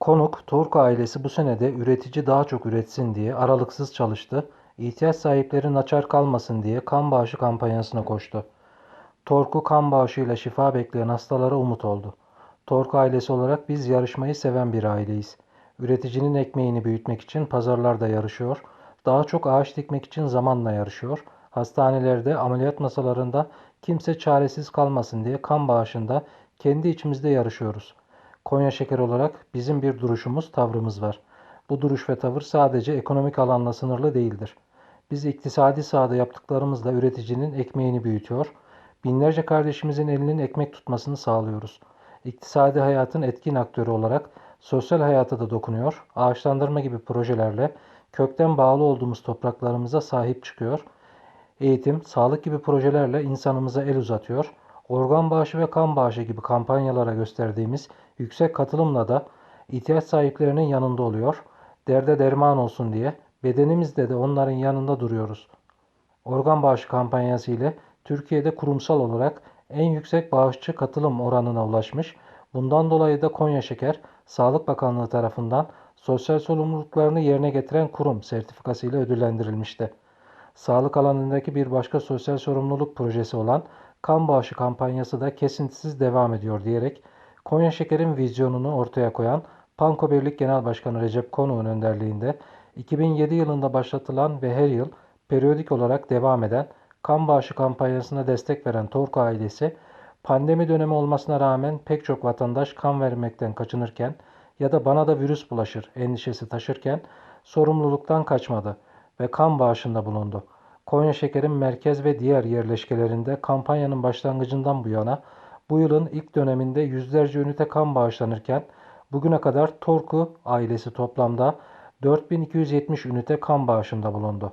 Konuk, Torku ailesi bu sene de üretici daha çok üretsin diye aralıksız çalıştı. İhtiyaç sahipleri naçar kalmasın diye kan bağışı kampanyasına koştu. Torku kan bağışıyla şifa bekleyen hastalara umut oldu. Torku ailesi olarak biz yarışmayı seven bir aileyiz. Üreticinin ekmeğini büyütmek için pazarlarda yarışıyor, daha çok ağaç dikmek için zamanla yarışıyor, hastanelerde, ameliyat masalarında kimse çaresiz kalmasın diye kan bağışında kendi içimizde yarışıyoruz. Konya Şeker olarak bizim bir duruşumuz, tavrımız var. Bu duruş ve tavır sadece ekonomik alanla sınırlı değildir. Biz iktisadi sahada yaptıklarımızla üreticinin ekmeğini büyütüyor, binlerce kardeşimizin elinin ekmek tutmasını sağlıyoruz. İktisadi hayatın etkin aktörü olarak sosyal hayata da dokunuyor, ağaçlandırma gibi projelerle kökten bağlı olduğumuz topraklarımıza sahip çıkıyor, eğitim, sağlık gibi projelerle insanımıza el uzatıyor, organ bağışı ve kan bağışı gibi kampanyalara gösterdiğimiz yüksek katılımla da ihtiyaç sahiplerinin yanında oluyor, derde derman olsun diye bedenimizde de onların yanında duruyoruz. Organ bağışı kampanyası ile Türkiye'de kurumsal olarak en yüksek bağışçı katılım oranına ulaşmış. Bundan dolayı da Konya Şeker, Sağlık Bakanlığı tarafından sosyal sorumluluklarını yerine getiren kurum sertifikası ile ödüllendirilmişti. Sağlık alanındaki bir başka sosyal sorumluluk projesi olan kan bağışı kampanyası da kesintisiz devam ediyor diyerek Konya Şeker'in vizyonunu ortaya koyan Panko Birlik Genel Başkanı Recep Konuğ'un önderliğinde 2007 yılında başlatılan ve her yıl periyodik olarak devam eden kan bağışı kampanyasına destek veren Torku ailesi, pandemi dönemi olmasına rağmen pek çok vatandaş kan vermekten kaçınırken ya da bana da virüs bulaşır endişesi taşırken sorumluluktan kaçmadı ve kan bağışında bulundu. Konya Şeker'in merkez ve diğer yerleşkelerinde kampanyanın başlangıcından bu yana bu yılın ilk döneminde yüzlerce ünite kan bağışlanırken bugüne kadar Torku ailesi toplamda 4270 ünite kan bağışında bulundu.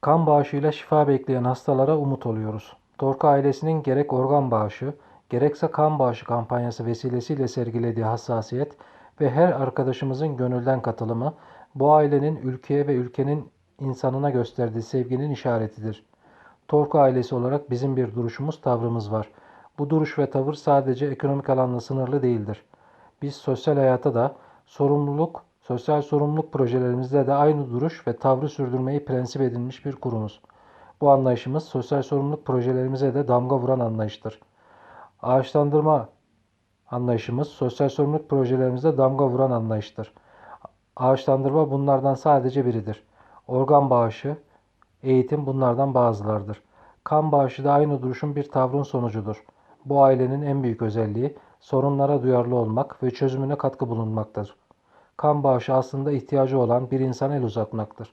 Kan bağışıyla şifa bekleyen hastalara umut oluyoruz. Torku ailesinin gerek organ bağışı, gerekse kan bağışı kampanyası vesilesiyle sergilediği hassasiyet ve her arkadaşımızın gönülden katılımı bu ailenin ülkeye ve ülkenin insanına gösterdiği sevginin işaretidir. Torku ailesi olarak bizim bir duruşumuz, tavrımız var. Bu duruş ve tavır sadece ekonomik alanla sınırlı değildir. Biz sosyal hayata da sorumluluk, sosyal sorumluluk projelerimizde de aynı duruş ve tavrı sürdürmeyi prensip edinmiş bir kurumuz. Bu anlayışımız sosyal sorumluluk projelerimize de damga vuran anlayıştır. Ağaçlandırma anlayışımız sosyal sorumluluk projelerimizde damga vuran anlayıştır. Ağaçlandırma bunlardan sadece biridir. Organ bağışı, eğitim bunlardan bazılarıdır. Kan bağışı da aynı duruşun bir tavrın sonucudur. Bu ailenin en büyük özelliği sorunlara duyarlı olmak ve çözümüne katkı bulunmaktadır. Kan bağışı aslında ihtiyacı olan bir insana el uzatmaktır.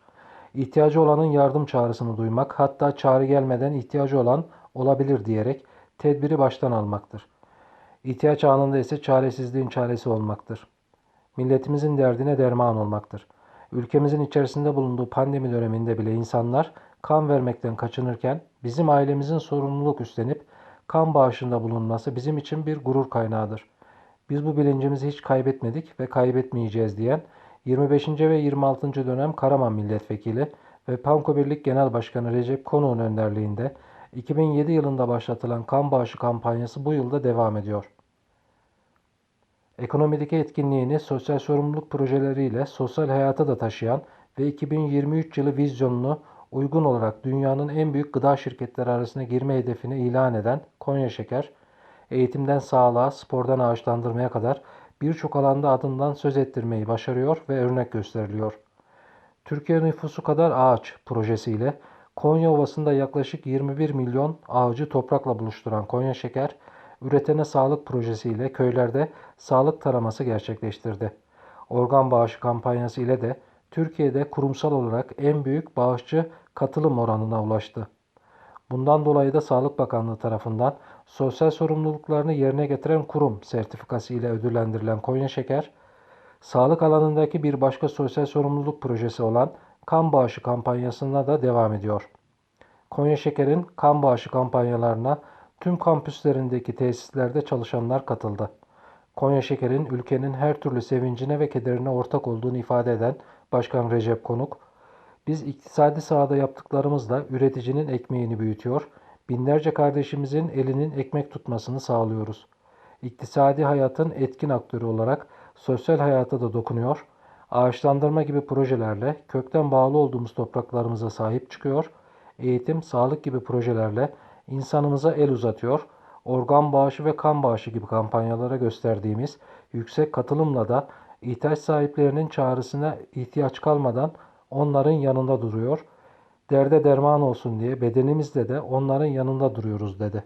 İhtiyacı olanın yardım çağrısını duymak, hatta çağrı gelmeden ihtiyacı olan olabilir diyerek tedbiri baştan almaktır. İhtiyaç anında ise çaresizliğin çaresi olmaktır. Milletimizin derdine derman olmaktır. Ülkemizin içerisinde bulunduğu pandemi döneminde bile insanlar kan vermekten kaçınırken bizim ailemizin sorumluluk üstlenip kan bağışında bulunması bizim için bir gurur kaynağıdır. Biz bu bilincimizi hiç kaybetmedik ve kaybetmeyeceğiz diyen 25. ve 26. dönem Karaman Milletvekili ve Panko Birlik Genel Başkanı Recep Konuğ'un önderliğinde 2007 yılında başlatılan kan bağışı kampanyası bu yılda devam ediyor. Ekonomideki etkinliğini sosyal sorumluluk projeleriyle sosyal hayata da taşıyan ve 2023 yılı vizyonunu uygun olarak dünyanın en büyük gıda şirketleri arasına girme hedefini ilan eden Konya Şeker, eğitimden sağlığa, spordan ağaçlandırmaya kadar birçok alanda adından söz ettirmeyi başarıyor ve örnek gösteriliyor. Türkiye nüfusu kadar ağaç projesiyle Konya Ovası'nda yaklaşık 21 milyon ağacı toprakla buluşturan Konya Şeker, üretene sağlık projesiyle köylerde sağlık taraması gerçekleştirdi. Organ bağışı kampanyası ile de Türkiye'de kurumsal olarak en büyük bağışçı katılım oranına ulaştı. Bundan dolayı da Sağlık Bakanlığı tarafından sosyal sorumluluklarını yerine getiren kurum sertifikası ile ödüllendirilen Konya Şeker, sağlık alanındaki bir başka sosyal sorumluluk projesi olan kan bağışı kampanyasına da devam ediyor. Konya Şeker'in kan bağışı kampanyalarına tüm kampüslerindeki tesislerde çalışanlar katıldı. Konya Şeker'in ülkenin her türlü sevincine ve kederine ortak olduğunu ifade eden Başkan Recep Konuk, biz iktisadi sahada yaptıklarımızla üreticinin ekmeğini büyütüyor, binlerce kardeşimizin elinin ekmek tutmasını sağlıyoruz. İktisadi hayatın etkin aktörü olarak sosyal hayata da dokunuyor. Ağaçlandırma gibi projelerle kökten bağlı olduğumuz topraklarımıza sahip çıkıyor. Eğitim, sağlık gibi projelerle insanımıza el uzatıyor. Organ bağışı ve kan bağışı gibi kampanyalara gösterdiğimiz yüksek katılımla da ihtiyaç sahiplerinin çağrısına ihtiyaç kalmadan onların yanında duruyor. Derde derman olsun diye bedenimizle de onların yanında duruyoruz dedi.